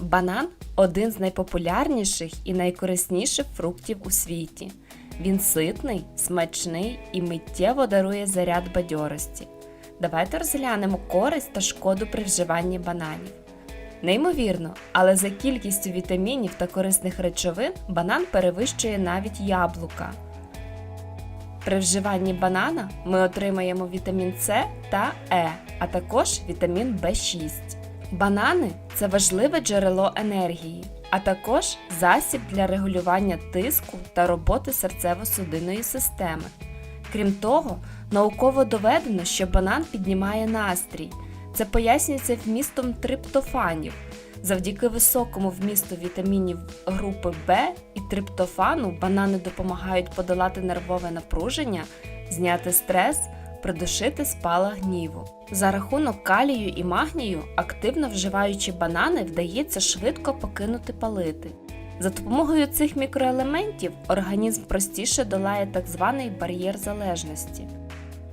Банан один з найпопулярніших і найкорисніших фруктів у світі. Він ситний, смачний і миттєво дарує заряд бадьорості. Давайте розглянемо користь та шкоду при вживанні бананів. Неймовірно, але за кількістю вітамінів та корисних речовин банан перевищує навіть яблука. При вживанні банана ми отримаємо вітамін С та Е, а також вітамін В6. Банани це важливе джерело енергії, а також засіб для регулювання тиску та роботи серцево-судинної системи. Крім того, науково доведено, що банан піднімає настрій. Це пояснюється вмістом триптофанів. Завдяки високому вмісту вітамінів групи В і триптофану банани допомагають подолати нервове напруження, зняти стрес, придушити спалах гніву. За рахунок калію і магнію, активно вживаючи банани, вдається швидко покинути палити. За допомогою цих мікроелементів організм простіше долає так званий бар'єр залежності.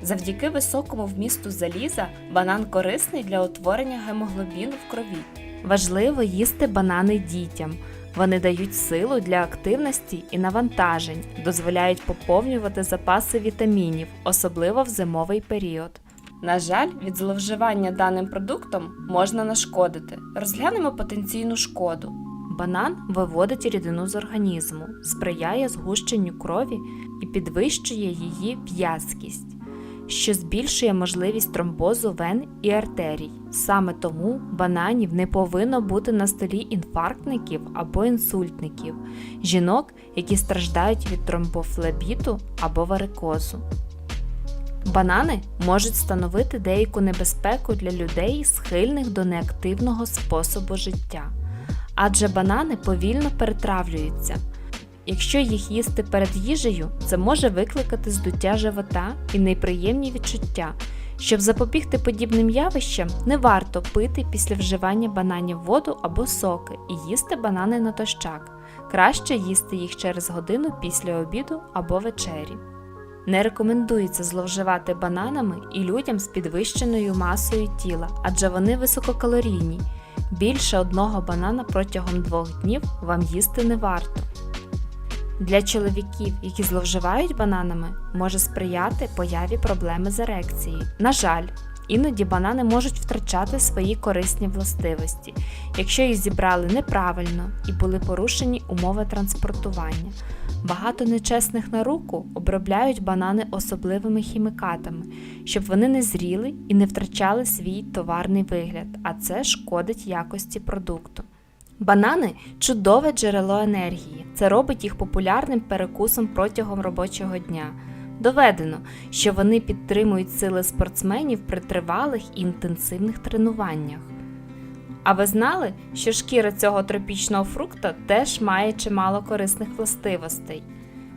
Завдяки високому вмісту заліза банан корисний для утворення гемоглобіну в крові. Важливо їсти банани дітям. Вони дають силу для активності і навантажень, дозволяють поповнювати запаси вітамінів, особливо в зимовий період. На жаль, від зловживання даним продуктом можна нашкодити. Розглянемо потенційну шкоду. Банан виводить рідину з організму, сприяє згущенню крові і підвищує її в'язкість що збільшує можливість тромбозу вен і артерій. Саме тому бананів не повинно бути на столі інфарктників або інсультників, жінок, які страждають від тромбофлебіту або варикозу. Банани можуть становити деяку небезпеку для людей, схильних до неактивного способу життя, адже банани повільно перетравлюються. Якщо їх їсти перед їжею, це може викликати здуття живота і неприємні відчуття. Щоб запобігти подібним явищам, не варто пити після вживання бананів воду або соки і їсти банани натощак. Краще їсти їх через годину після обіду або вечері. Не рекомендується зловживати бананами і людям з підвищеною масою тіла, адже вони висококалорійні. Більше одного банана протягом двох днів вам їсти не варто. Для чоловіків, які зловживають бананами, може сприяти появі проблеми з ерекцією. На жаль, іноді банани можуть втрачати свої корисні властивості, якщо їх зібрали неправильно і були порушені умови транспортування. Багато нечесних на руку обробляють банани особливими хімікатами, щоб вони не зріли і не втрачали свій товарний вигляд, а це шкодить якості продукту. Банани чудове джерело енергії. Це робить їх популярним перекусом протягом робочого дня. Доведено, що вони підтримують сили спортсменів при тривалих і інтенсивних тренуваннях. А ви знали, що шкіра цього тропічного фрукта теж має чимало корисних властивостей?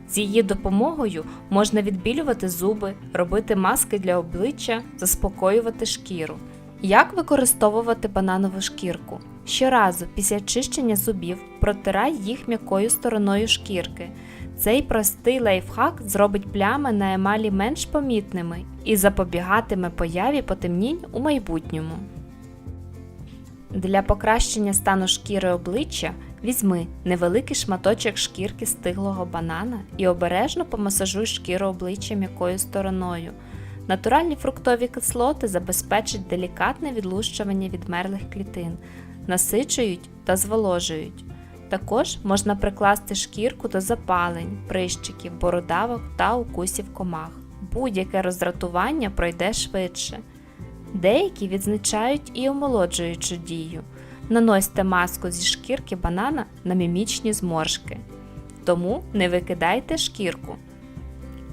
З її допомогою можна відбілювати зуби, робити маски для обличчя, заспокоювати шкіру. Як використовувати бананову шкірку? Щоразу після чищення зубів протирай їх м'якою стороною шкірки. Цей простий лайфхак зробить плями на емалі менш помітними і запобігатиме появі потемнінь у майбутньому. Для покращення стану шкіри обличчя візьми невеликий шматочок шкірки стиглого банана і обережно помасажуй шкіру обличчя м'якою стороною. Натуральні фруктові кислоти забезпечать делікатне відлущування відмерлих клітин, насичують та зволожують. Також можна прикласти шкірку до запалень, прищиків, бородавок та укусів комах. Будь-яке роздратування пройде швидше. Деякі відзначають і омолоджуючу дію. Наносьте маску зі шкірки банана на мімічні зморшки. Тому не викидайте шкірку.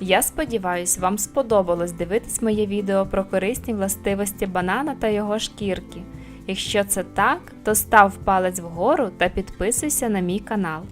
Я сподіваюсь, вам сподобалось дивитись моє відео про корисні властивості банана та його шкірки. Якщо це так, то став палець вгору та підписуйся на мій канал.